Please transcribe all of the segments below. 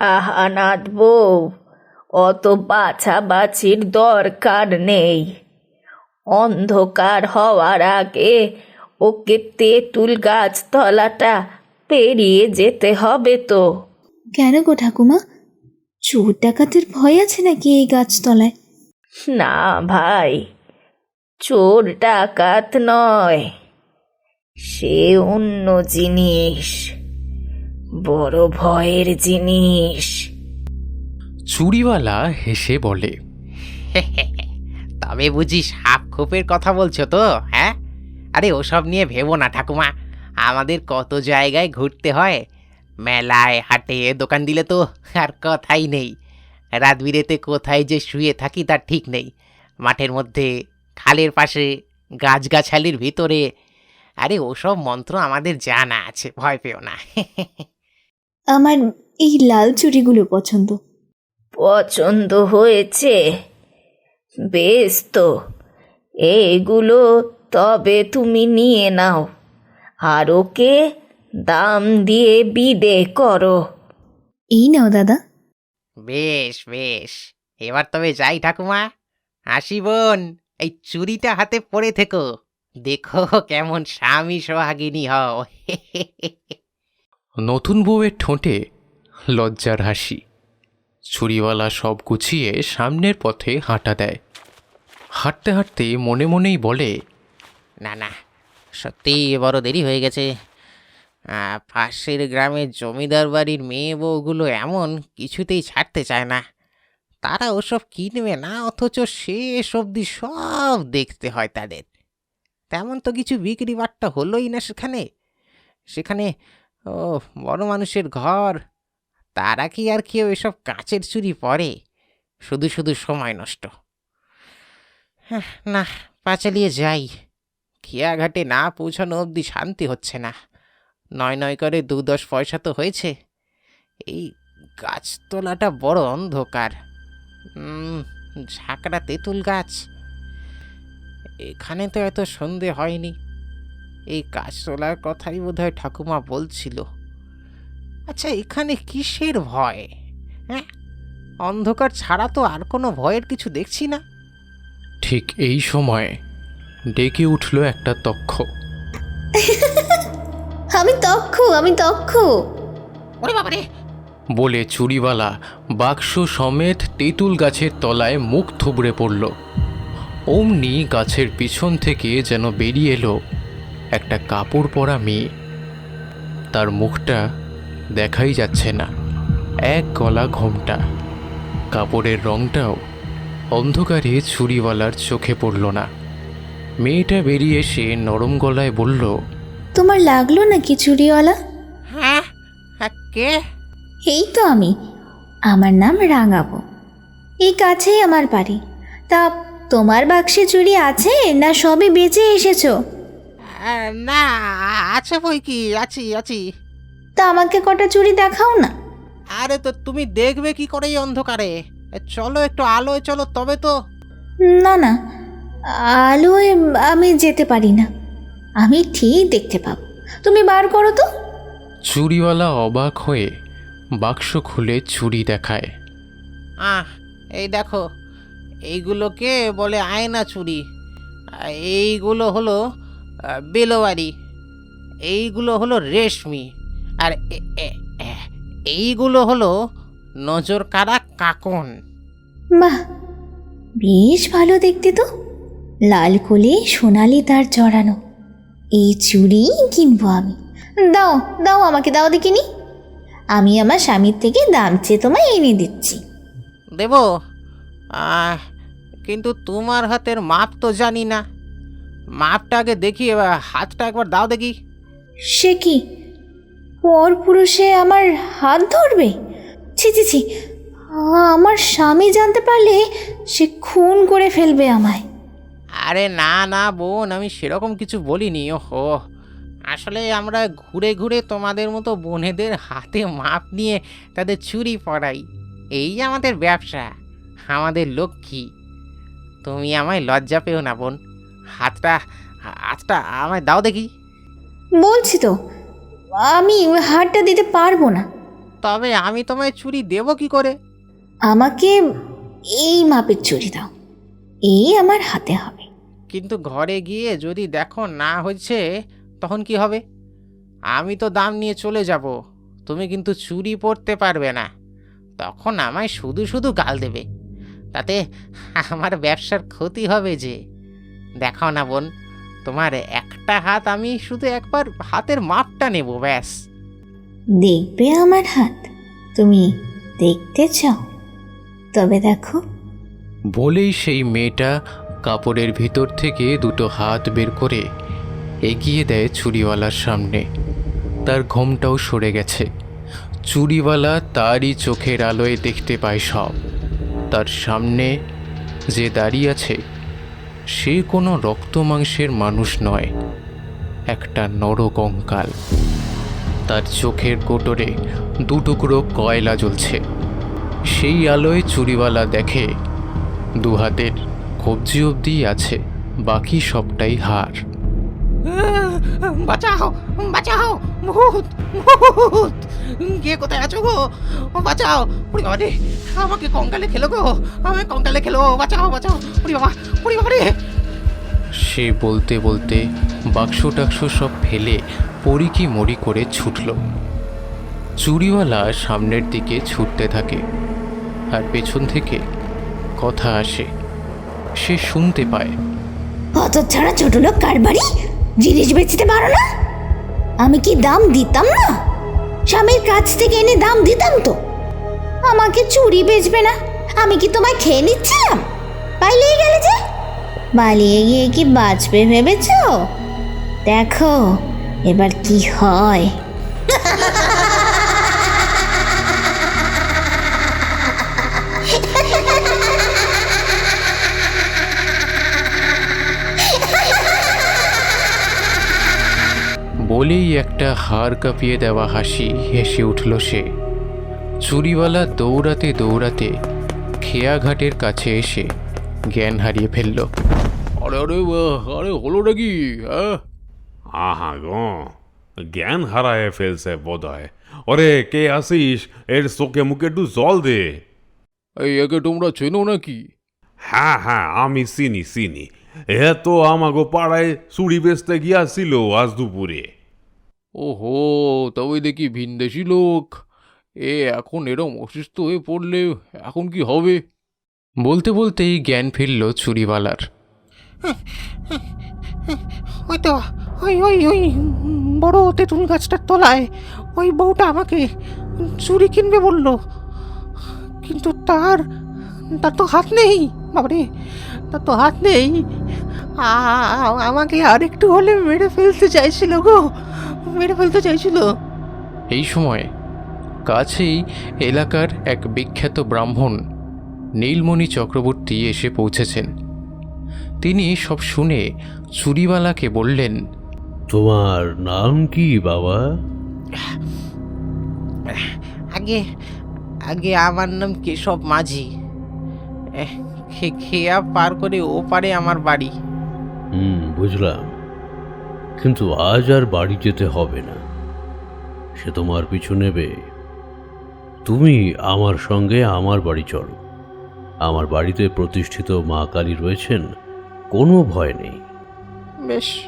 আহানাথ বউ অত বাছাবাছির দরকার নেই। অন্ধকার হওয়ার আগে ওকে তেঁতুল গাছতলাটা পেরিয়ে যেতে হবে তো। কেন গো ঠাকুমা? চোর ডাকাতের ভয় আছে নাকি এই গাছতলায় না ভাই চোর ডাকাত নয় সে অন্য জিনিস। বড় ভয়ের জিনিস। চুরিওয়ালা হেসে বলে তবে বুঝি সাপ খোপের কথা বলছো তো হ্যাঁ? আরে ওসব নিয়ে ভেবো না ঠাকুমা, আমাদের কত জায়গায় ঘুরতে হয়। মেলায়, হাটে, দোকান দিলে তো আর কথাই নেই। রাত বিরেতে কোথায় যে শুয়ে থাকি তার ঠিক নেই। মাঠের মধ্যে, খালের পাশে, গাছগাছালির ভিতরে। আরে ওসব মন্ত্র আমাদের জানা আছে, ভয় পেও না আমার এই লাল চুড়িগুলো পছন্দ। পছন্দ হয়েছে। বেশ তো। এইগুলো তবে তুমি নিয়ে নাও। আর ওকে দাম দিয়ে বিদে করো। এই নাও দাদা। বেশ বেশ। এবার তবে যাই ঠাকুমা। হাসি বোন এই চুরিটা হাতে পড়ে থেকো। দেখো কেমন স্বামী সোহাগিনী হও। নতুন বউয়ের ঠোঁটে লজ্জার হাসি। ছুরিওয়ালা সব গুছিয়ে সামনের পথে হাঁটা দেয়। হাঁটতে হাঁটতে মনে মনেই বলে, না না, সত্যি বড় দেরি হয়ে গেছে। পাশের গ্রামের জমিদার বাড়ির মেয়ে বউগুলো এমন কিছুতেই ছাড়তে চায় না। তারা ওসব কিনবে না, অথচ শেষ অবধি সব দেখতে হয় তাদের। তেমন তো কিছু বিক্রি বাট্টা হলোই না সেখানে। সেখানে ও বড় মানুষের ঘর। তারা কি আর কেউ এসব কাঁচের চুরি পরে? শুধু শুধু সময় নষ্ট। হ্যাঁ, না পা চালিয়ে যাই। খেয়াঘাটে না পৌঁছানো অবধি শান্তি হচ্ছে না। নয় নয় করে দু দশ পয়সা তো হয়েছে। এই গাছতলাটা বড় অন্ধকার। ঝাঁকড়া তেঁতুল গাছ। এখানে তো এত সন্ধে হয়নি। এই গাছতলার কথাই বোধহয় ঠাকুমা বলছিল। আচ্ছা এখানে কিসের ভয়? হ্যাঁ অন্ধকার ছাড়া তো আর কোনো ভয়ের কিছু দেখছি না। ঠিক এই সময় ডেকে উঠল একটা তক্ষ। আমি দক্ষ আমি দক্ষ ওরে বাবারে বলে চুরিওয়ালা বাক্স সমেত তেঁতুল গাছের তলায় মুখ থুবড়ে পড়ল। অমনি গাছের পিছন থেকে যেন বেরিয়ে এলো একটা কাপড় পরা মেয়ে। তার মুখটা দেখাই যাচ্ছে না। এক গলা ঘোমটা। কাপড়ের রংটাও অন্ধকারে চুরিওয়ালার চোখে পড়ল না। মেয়েটা বেরিয়ে এসে নরম গলায় বলল তোমার লাগল নাকি চুড়িওয়ালা হ্যাঁ হ্যাঁ কে? এই তো আমি। আমার নাম রাঙাবো। এই কাছেই আমার বাড়ি। তা তোমার বাক্সে চুড়ি আছে না সবে বেঁচে এসেছ? না আছে বই কি? আছি আছি। তা আমাকে কটা চুড়ি দেখাও না। আরে তো তুমি দেখবে কি করে এই অন্ধকারে। চলো একটু আলোয় চলো তবে তো। না না আলোয় আমি যেতে পারি না। আমি ঠিক দেখতে পাবো। তুমি বার করো তো। চুরিওয়ালা অবাক হয়ে বাক্স খুলে চুরি দেখায়। আহ এই দেখো এইগুলোকে বলে আয়না চুরি এইগুলো হলো বেলোয়ারি এইগুলো হলো রেশমি আর এইগুলো হলো নজর কাড়া কাকন। বাহ বেশ ভালো দেখতে তো। লাল কোলে সোনালি তার জড়ানো। এই চুড়ি কিনবো আমি। দাও দাও আমাকে দাও দেখিনি। আমি আমার স্বামীর থেকে দাম চেয়ে তোমায় এনে দিচ্ছি। দেব? কিন্তু তোমার হাতের মাপ তো জানি না। মাপটা আগে দেখি এবার হাতটা একবার দাও দেখি। সে কি? পর পুরুষে আমার হাত ধরবে? ছি ছি ছি। আমার স্বামী জানতে পারলে সে খুন করে ফেলবে আমায়। আরে না না বোন আমি সেরকম কিছু বলিনি ওহো। আসলে আমরা ঘুরে ঘুরে তোমাদের মতো বোনেদের হাতে মাপ নিয়ে তাদের চুরি পড়াই। এই আমাদের ব্যবসা আমাদের লক্ষ্মী। তুমি আমায় লজ্জা পেও না বোন। হাতটা হাতটা আমায় দাও দেখি। বলছি তো আমি হাতটা দিতে পারব না। তবে আমি তোমায় চুরি দেবো কি করে? আমাকে এই মাপের চুরি দাও এই আমার হাতে হবে। কিন্তু ঘরে গিয়ে যদি দেখো না হচ্ছে তখন কি হবে? আমি তো দাম নিয়ে চলে যাব তুমি কিন্তু চুরি পড়তে পারবে না। তখন আমায় শুধু শুধু গাল দেবে তাতে আমার ব্যবসার ক্ষতি হবে যে। দেখাও না বোন। তোমার একটা হাত আমি শুধু একবার হাতের মাপটা নেব ব্যাস। দেখবে আমার হাত। তুমি দেখতে চাও। তবে দেখো। বলেই সেই মেয়েটা কাপড়ের ভিতর থেকে দুটো হাত বের করে এগিয়ে দেয় চুরিওয়ালার সামনে। তার ঘোমটাও সরে গেছে। চুরিওয়ালা তারই চোখের আলোয় দেখতে পায় সব। তার সামনে যে দাঁড়িয়ে আছে সে কোনো রক্ত মাংসের মানুষ নয়, একটা নরকঙ্কাল তার চোখের কোটরে দুটুকরো কয়লা জ্বলছে। সেই আলোয় চুরিওয়ালা দেখে দু হাতের কবজি অবধি আছে, বাকি সবটাই হার। বাঁচাও বাঁচাও, ভূত! ভূত! কে কোথায় আছো গো? বাঁচাও! উড়ি বাবা রে আমাকে কঙ্কালে খেলো গো! আমাকে কঙ্কালে খেলো! বাঁচাও বাঁচাও! উড়ি বাবা উড়ি বাবা রে সে বলতে বলতে বাক্স টাক্স সব ফেলে পরিকি মরি করে ছুটল। চুরিওয়ালা সামনের দিকে ছুটতে থাকে আর পেছন থেকে কথা আসে। সে শুনতে পায়। অত ছাড়া ছোট লোক কার বাড়ি? জিনিস বেচতে পারো না? আমি কি দাম দিতাম না? স্বামীর কাছ থেকে এনে দাম দিতাম তো। আমাকে চুরি বেচবে না। আমি কি তোমায় খেয়ে নিচ্ছিলাম? পালিয়ে গেলে যে। পালিয়ে গিয়ে কি বাঁচবে ভেবেছ? দেখো, এবার কি হয়। বলেই একটা হাড় কাঁপিয়ে দেওয়া হাসি হেসে উঠল সে। চুরিওয়ালা দৌড়াতে দৌড়াতে খেয়াঘাটের কাছে এসে জ্ঞান হারিয়ে ফেলল। আরে আরে আরে হলো নাকি হ্যাঁ? আহা গো জ্ঞান হারায় ফেলছে বোধ হয় ওরে কে আসিস? এর চোখে মুখে একটু জল দে। এই একে তোমরা চেনো নাকি? হ্যাঁ হ্যাঁ আমি চিনি চিনি। এ তো আমাগো পাড়ায় চুড়ি বেচতে গিয়াছিল আজ দুপুরে। ওহো, তবে দেখি ভিনদেশি লোক। এ এখন এরম অসুস্থ হয়ে পড়লে এখন কি হবে? বলতে বলতেই জ্ঞান ফিরল চুরিওয়ালার ওই তো ওই ওই ওই বড় তেঁতুল গাছটার তলায় ওই বউটা আমাকে চুরি কিনবে বলল। কিন্তু তার তার তো হাত নেই, বাবারে, তার তো হাত নেই। আমাকে আর একটু হলে মেরে ফেলতে চাইছিল গো। মেরে ফেলতে চাইছিল। এই সময় কাছেই এলাকার এক বিখ্যাত ব্রাহ্মণ নীলমণি চক্রবর্তী এসে পৌঁছেছেন। তিনি সব শুনে চুরিওয়ালাকে বললেন তোমার নাম কি বাবা? আগে আগে আমার নাম কেশব মাঝি। খেয়া পার করে ওপারে আমার বাড়ি। হুম বুঝলাম। কিন্তু আজ আর বাড়ি যেতে হবে না। সে তোমার পিছু নেবে। তুমি আমার সঙ্গে আমার বাড়ি চলো। আমার বাড়িতে প্রতিষ্ঠিত মা কালী রয়েছেন কোনো ভয় নেই। বেশ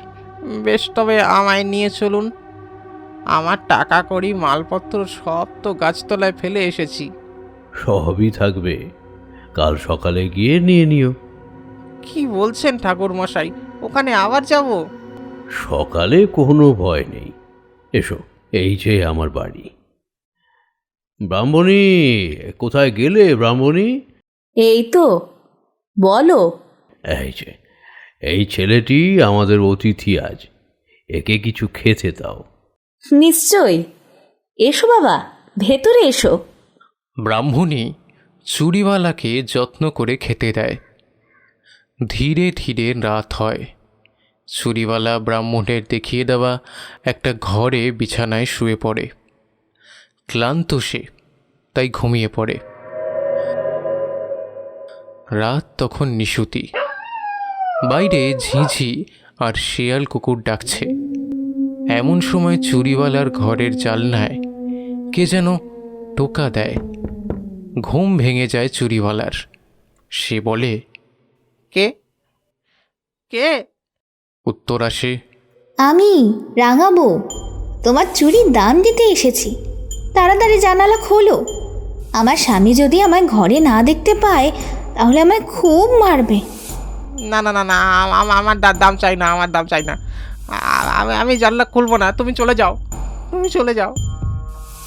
বেশ তবে আমায় নিয়ে চলুন। আমার টাকা কড়ি মালপত্র সব তো গাছতলায় ফেলে এসেছি। সবই থাকবে। কাল সকালে গিয়ে নিয়ে নিও। কি বলছেন ঠাকুর মশাই ওখানে আবার যাব? সকালে কোনো ভয় নেই। এসো এই যে আমার বাড়ি। ব্রাহ্মণী কোথায় গেলে ব্রাহ্মণী? এই তো বলো। এই যে এই ছেলেটি আমাদের অতিথি আজ। একে কিছু খেতে দাও। নিশ্চয়। এসো বাবা ভেতরে এসো। ব্রাহ্মণী চুরিওয়ালাকে যত্ন করে খেতে দেয়। ধীরে ধীরে রাত হয়। চুরিওয়ালা ব্রাহ্মণের দেখিয়ে দেওয়া একটা ঘরে বিছানায় শুয়ে পড়ে। ক্লান্ত সে, তাই ঘুমিয়ে পড়ে। রাত তখন নিশুতি। বাইরে ঝিঝি আর শেয়াল কুকুর ডাকছে। এমন সময় চুরিওয়ালার ঘরের জালনায় কে যেন টোকা দেয়। ঘুম ভেঙে যায় চুরিওয়ালার। সে বলে, কে? কে? উত্তর আসে আমি রাঙাবো। তোমার চুরির দাম দিতে এসেছি। তাড়াতাড়ি জানালা খোলো। আমার স্বামী যদি আমায় ঘরে না দেখতে পায় তাহলে আমায় খুব মারবে। না না না না আম- আম- আমার দা- দাম চাই না আমার দাম চাই না। আ- আমি আমি জানলা খুলবো না তুমি চলে যাও তুমি চলে যাও।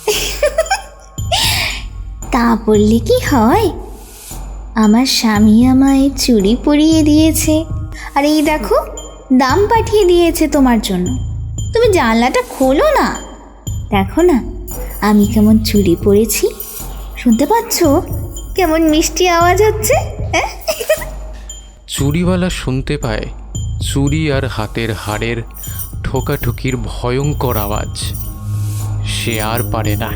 তা বললে কি হয়? আমার স্বামী আমায় চুড়ি পরিয়ে দিয়েছে। আর এই দেখো দাম পাঠিয়ে দিয়েছে তোমার জন্য। তুমি জানলাটা খোলো না। দেখো না আমি কেমন চুরি পরেছি শুনতে পাচ্ছ? কেমন মিষ্টি আওয়াজ হচ্ছে হ্যাঁ? চুরিওয়ালা শুনতে পায় চুরি আর হাতের হাড়ের ঠোকাঠুকির ভয়ঙ্কর আওয়াজ। সে আর পারে না।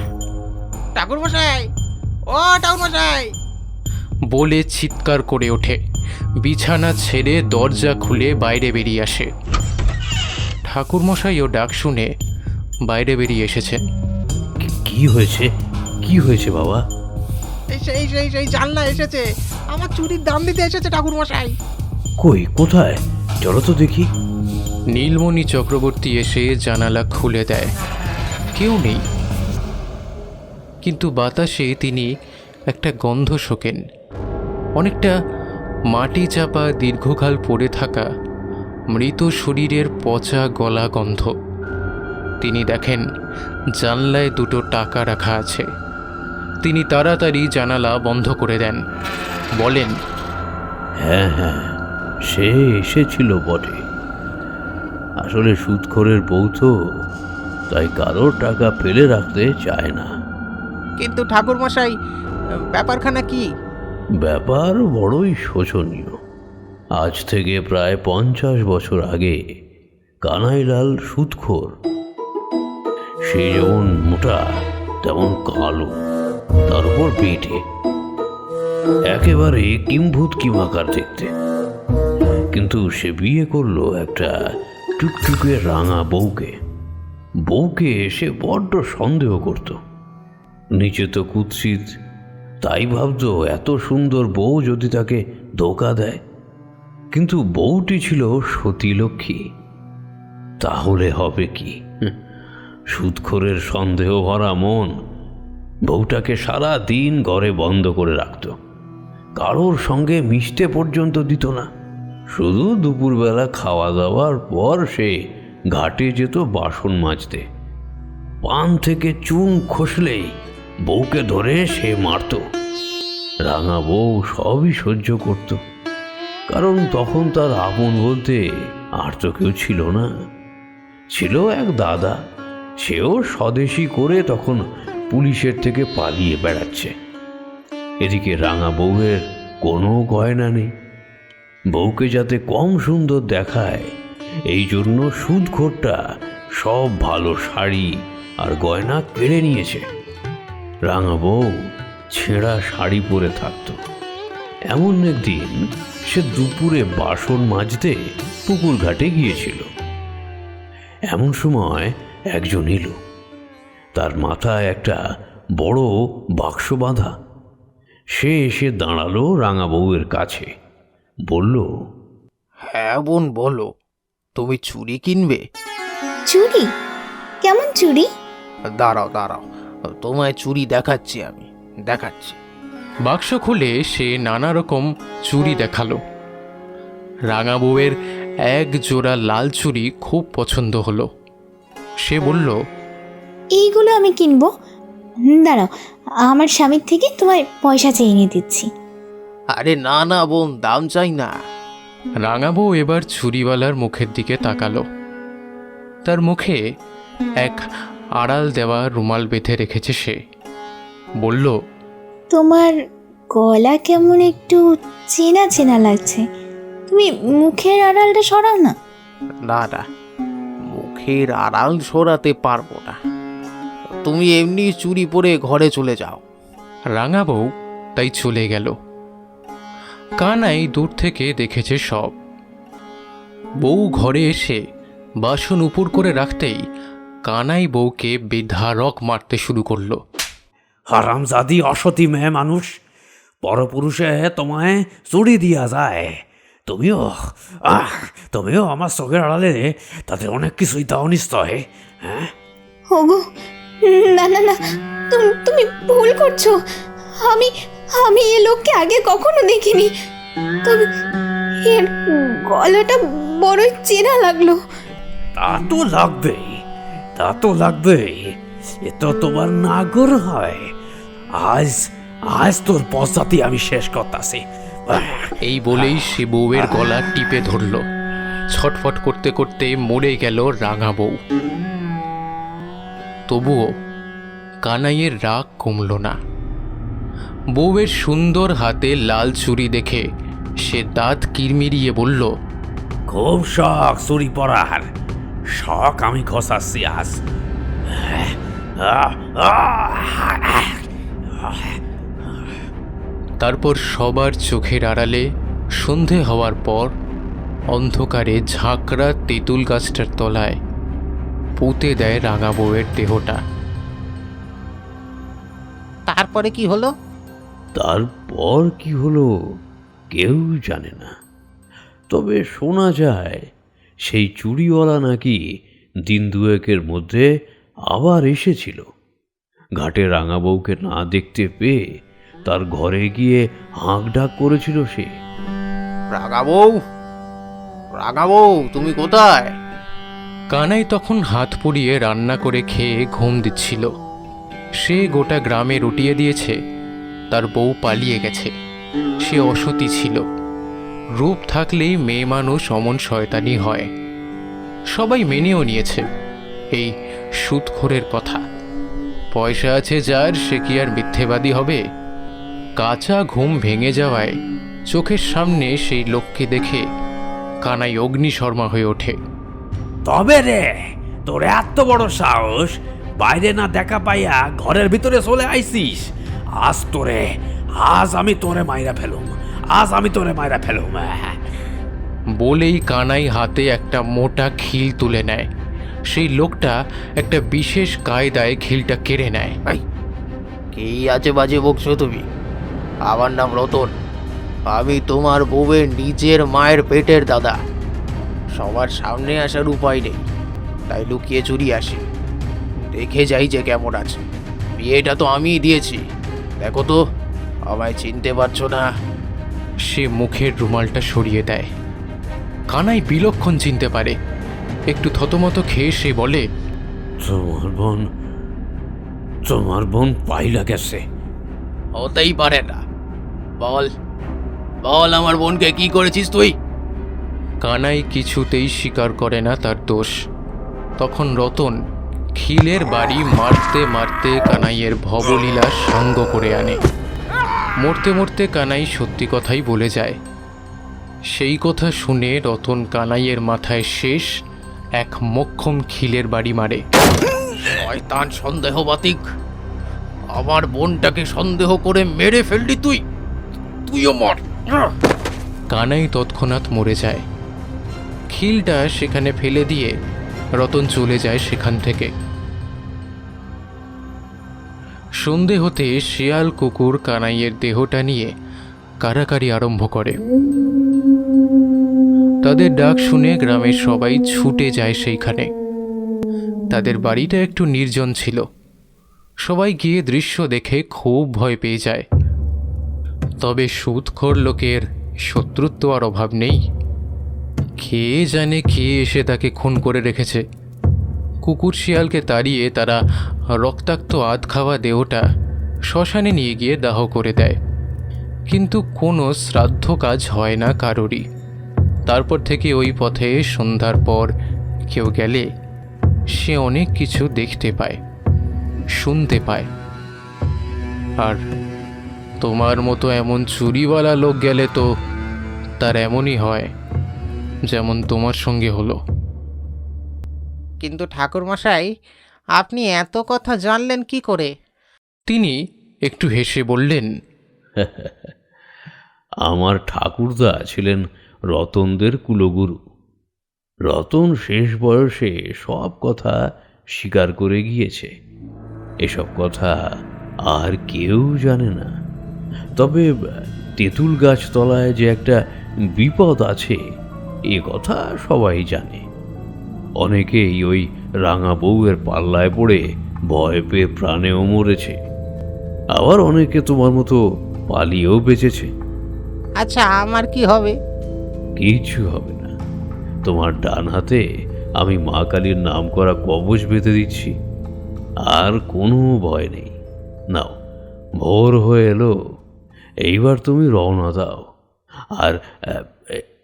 ঠাকুর মশাই ও ঠাকুর মশাই বলে চিৎকার করে ওঠে। বিছানা ছেড়ে দরজা খুলে বাইরে বেরিয়ে আসে। ঠাকুরমশাইও ডাক শুনে বাইরে বেরিয়ে এসেছেন। কি- হয়েছে? কি হয়েছে বাবা? এই সেই সেই সেই জানলা এসেছে। আমার চুরির দাম দিতে এসেছে ঠাকুর মশাই কই কোথায়? চলো তো দেখি। নীলমণি চক্রবর্তী এসে জানালা খুলে দেয়। কেউ নেই। কিন্তু বাতাসে তিনি একটা গন্ধ শোকেন। অনেকটা মাটি চাপা দীর্ঘকাল পড়ে থাকা মৃত শরীরের পচা গলা গন্ধ। তিনি দেখেন জানলায় দুটো টাকা রাখা আছে। তিনি তাড়াতাড়ি জানালা বন্ধ করে দেন। বলেন হ্যাঁ হ্যাঁ সে এসেছিল বটে। আসলে সুদখোরের বউ তো তাই কারোর টাকা ফেলে রাখতে চায় না। কিন্তু ঠাকুর মশাই ব্যাপারখানা কি? ব্যাপার বড়ই শোচনীয়। আজ থেকে প্রায় পঞ্চাশ বছর আগে কানাইলাল সুদখোর সে যেমন মোটা, তেমন কালো, তার উপর পেটে একেবারে কিম্ভূত কিমাকার দেখতে। কিন্তু সে বিয়ে করল একটা টুকটুকে রাঙা বউকে। বউকে সে বড্ড সন্দেহ করত। নিচে তো কুৎসিত তাই ভাবতো এত সুন্দর বউ যদি তাকে ধোকা দেয়? কিন্তু বউটি ছিল সতী লক্ষ্মী তাহলে হবে কি? সুদখোরের সন্দেহ ভরা মন বউটাকে সারা দিন ঘরে বন্ধ করে রাখত। কারোর সঙ্গে মিশতে পর্যন্ত দিত না। শুধু দুপুরবেলা খাওয়া দাওয়ার পর সে ঘাটে যেত বাসন মাজতে। পান থেকে চুন খসলেই বউকে ধরে সে মারত। রাঙা বউ সবই সহ্য করত। কারণ তখন তার আপন বলতে আর তো কেউ ছিল না। ছিল এক দাদা। সেও স্বদেশি করে তখন পুলিশের থেকে পালিয়ে বেড়াচ্ছে। এদিকে রাঙা বউয়ের কোনো গয়না নেই। বউকে যাতে কম সুন্দর দেখায়, এই জন্য সুদখোরটা সব ভালো শাড়ি আর গয়না কেড়ে নিয়েছে। রাঙা বউ ছেঁড়া শাড়ি পরে থাকতো। এমন একদিন সে দুপুরে বাসন মাজতে পুকুর ঘাটে গিয়েছিল। এমন সময় একজন এলো। তার মাথায় একটা বড় বাক্স বাঁধা। সে এসে দাঁড়াল রাঙা বউয়ের কাছে। বলল হ্যাঁ বোন বলো। তুমি চুরি কিনবে? চুড়ি? কেমন চুড়ি? দাঁড়াও দাঁড়াও। তোমায় চুরি দেখাচ্ছি আমি। দেখাচ্ছি। বাক্স খুলে সে নানা রকম চুড়ি দেখাল। রাঙা বউয়ের এক জোড়া লাল চুরি খুব পছন্দ হলো। সে বলল এইগুলো আমি কিনবো। দাঁড়াও আমার স্বামীর থেকে তোমায় পয়সা চেয়ে এনে দিচ্ছি। আরে না না বোন দাম চাই না। রাঙা বউ এবার চুরিওয়ালার মুখের দিকে তাকালো। তার মুখে এক আড়াল দেওয়া রুমাল বেঁধে রেখেছে সে। বলল তোমার গলা কেমন একটু চেনা চেনা লাগছে। তুমি মুখের আড়ালটা সরাও না। না না মুখের আড়াল সরাতে পারব না। তুমি এমনি চুরি পরে ঘরে চলে যাও। রাঙা বউ তাই চলে গেল। কানাই দূর থেকে দেখেছে সব। বউ ঘরে এসে বাসন উপর করে রাখতেই কানাই বউকে বেধারক মারতে শুরু করল। হারামজাদি অসতি মেয়ে মানুষ পরপুরুষে তোমায় চুরি দিয়া যায়। তুমিও আহ তুমিও আমার চোখের আড়ালে তাদের অনেক কিছুই দাও নিশ্চয় হ্যাঁ? ওগো না না না তুমি তুমি ভুল করছ। আমি আমি এ লোককে আগে কখনো দেখিনি। তবে এর গলাটা বড়ই চেনা লাগল। তা তো লাগবেই। তা তো লাগবেই। এ তো তোমার নাগর হয়। আজ আজ তোর পশ্চাতি আমি শেষ করতাছি। এই বলেই সে বউয়ের গলা টিপে ধরল। ছটফট করতে করতে মরে গেল রাঙা বউ। তবুও কানাইয়ের রাগ কমল না। বউয়ের সুন্দর হাতে লাল চুরি দেখে সে দাঁত কিরমিরিয়ে বলল খুব শখ চুরি পড়ার শখ আমি খসাচ্ছি আজ। তারপর সবার চোখের আড়ালে সন্ধে হওয়ার পর অন্ধকারে ঝাঁকড়া তেঁতুল গাছটার তলায় পুঁতে দেয় রাঙা বউয়ের দেহটা। তারপরে কি হলো? তারপর কি হলো কেউ জানে না। তবে শোনা যায় সেই চুড়িওয়ালা নাকি দিন দুয়েকের মধ্যে আবার এসেছিল। ঘাটে রাঙা বউকে না দেখতে পেয়ে তার ঘরে গিয়ে হাঁক ডাক করেছিল সে। রাগা বউ? রাগা বউ তুমি কোথায়? কানাই তখন হাত পুড়িয়ে রান্না করে খেয়ে ঘুম দিচ্ছিল। সে গোটা গ্রামে রুটিয়ে দিয়েছে তার বউ পালিয়ে গেছে সে অসতী ছিল। রূপ থাকলেই মেয়ে মানুষ অমন শয়তানি হয়। সবাই মেনেও নিয়েছে এই সুদখোরের কথা। পয়সা আছে যার, সে কি আর মিথ্যেবাদী হবে? কাঁচা ঘুম ভেঙে যাওয়ায় চোখের সামনে সেই লোককে দেখে কানাই অগ্নিশর্মা হয়ে ওঠে। তবে রে, তোর এত বড় সাহস, বাইরে না দেখা পাইয়া ঘরের ভিতরে চলে আইসিস। আজ তোরে, আজ আমি তোরে মাইরা ফেলুম। আজ আমি তোরে মাইরা ফেলুম। বলেই কানাই হাতে একটা মোটা খিল তুলে নেয়। সেই লোকটা একটা বিশেষ কায়দায় খিলটা কেড়ে নেয়। কি আছে বাজে বকছো তুমি? আমার নাম রতন। আমি তোমার বউয়ের নিজের মায়ের পেটের দাদা। সবার সামনে আসার উপায় নেই তাই লুকিয়ে চুরি আসি। দেখে যাই যে কেমন আছে। বিয়েটা তো আমিই দিয়েছি। দেখো তো আমায় চিনতে পারছ না। সে মুখের রুমালটা সরিয়ে দেয়। কানাই বিলক্ষণ চিনতে পারে। একটু থতমত খেয়ে সে বলে তোমার বোন তোমার বোন পাইলা গেছে। হতেই পারে না। বল বল আমার বোনকে কি করেছিস তুই? কানাই কিছুতেই স্বীকার করে না তার দোষ। তখন রতন খিলের বাড়ি মারতে মারতে কানাইয়ের ভবলীলা সঙ্গ করে আনে। মরতে মরতে কানাই সত্যি কথাই বলে যায়। সেই কথা শুনে রতন কানাইয়ের মাথায় শেষ এক মক্ষম খিলের বাড়ি মারে। শয়তান সন্দেহবাতিক আমার বোনটাকে সন্দেহ করে মেরে ফেললি তুই তুইও মর। কানাই তৎক্ষণাৎ মরে যায়। খিলটা সেখানে ফেলে দিয়ে রতন চলে যায় সেখান থেকে। সন্ধে হতে শিয়াল কুকুর কানাইয়ের দেহটা নিয়ে কারাকারি আরম্ভ করে। তাদের ডাক শুনে গ্রামের সবাই ছুটে যায় সেইখানে। তাদের বাড়িটা একটু নির্জন ছিল। সবাই গিয়ে দৃশ্য দেখে খুব ভয় পেয়ে যায়। তবে সুদখোর লোকের শত্রুত্ব আর অভাব নেই। কে জানে কে এসে তাকে খুন করে রেখেছে। কুকুর শিয়ালকে তাড়িয়ে তারা রক্তাক্ত আধ খাওয়া দেহটা শ্মশানে নিয়ে গিয়ে দাহ করে দেয়। কিন্তু কোনো শ্রাদ্ধ কাজ হয় না কারোরই। তারপর থেকে ওই পথে সন্ধ্যার পর কেউ গেলে সে অনেক কিছু দেখতে পায়, শুনতে পায়। আর তোমার মতো এমন চুরিওয়ালা লোক গেলে তো তার এমনই হয়, যেমন তোমার সঙ্গে হলো। কিন্তু ঠাকুরমশাই আপনি এত কথা জানলেন কি করে? তিনি একটু হেসে বললেন আমার ঠাকুরদা ছিলেন রতনদের কুলগুরু। রতন শেষ বয়সে সব কথা স্বীকার করে গিয়েছে। এসব কথা আর কেউ জানে না। তবে তেঁতুল গাছ তলায় যে একটা বিপদ আছে এ কথা সবাই জানে। অনেকেই ওই রাঙা বউয়ের পাল্লায় পড়ে ভয় পেয়ে প্রাণেও মরেছে। আবার অনেকে তোমার মতো পালিয়েও বেঁচেছে। আচ্ছা আমার কি হবে? কিছু হবে না। তোমার ডান হাতে আমি মা কালীর নাম করা কবচ বেঁধে দিচ্ছি। আর কোনো ভয় নেই। নাও ভোর হয়ে এলো। এইবার তুমি রওনা দাও। আর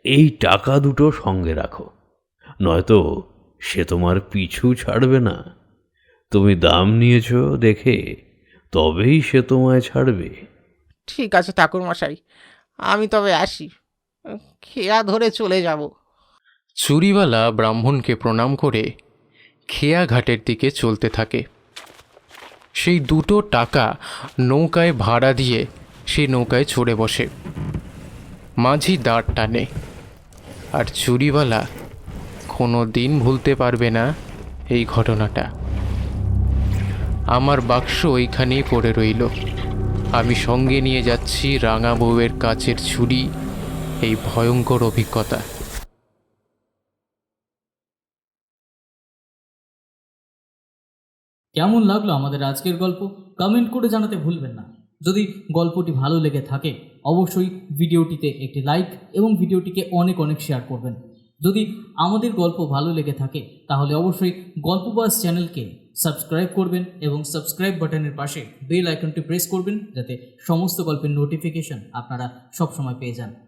এই টাকা দুটো সঙ্গে রাখো। নয়তো সে তোমার পিছু ছাড়বে না। তুমি দাম নিয়েছো দেখে তবেই সে তোমায় ছাড়বে। ঠিক আছে ঠাকুর মশাই আমি তবে আসি। খেয়া ধরে চলে যাব। চুরিওয়ালা ব্রাহ্মণকে প্রণাম করে খেয়া ঘাটের দিকে চলতে থাকে। সেই দুটো টাকা নৌকায় ভাড়া দিয়ে সেই নৌকায় চড়ে বসে। মাঝি দাঁড় টানে আর চুরিওয়ালা কোনো দিন ভুলতে পারবে না এই ঘটনাটা। আমার বাক্স ওইখানেই পড়ে রইল। আমি সঙ্গে নিয়ে যাচ্ছি রাঙা বউয়ের কাচের ছুরি, এই ভয়ঙ্কর অভিজ্ঞতা। কেমন লাগল আমাদের আজকের গল্প? কমেন্ট করে জানাতে ভুলবেন না। যদি গল্পটি ভালো লেগে থাকে, অবশ্যই ভিডিওটিতে একটি লাইক এবং ভিডিওটিকে অনেক অনেক শেয়ার করবেন। যদি আমাদের গল্প ভালো লেগে থাকে, তাহলে অবশ্যই গল্পবাস চ্যানেলকে সাবস্ক্রাইব করবেন এবং সাবস্ক্রাইব বাটনের পাশে বেল আইকনটি প্রেস করবেন, যাতে সমস্ত গল্পের নোটিফিকেশন আপনারা সবসময় পেয়ে যান।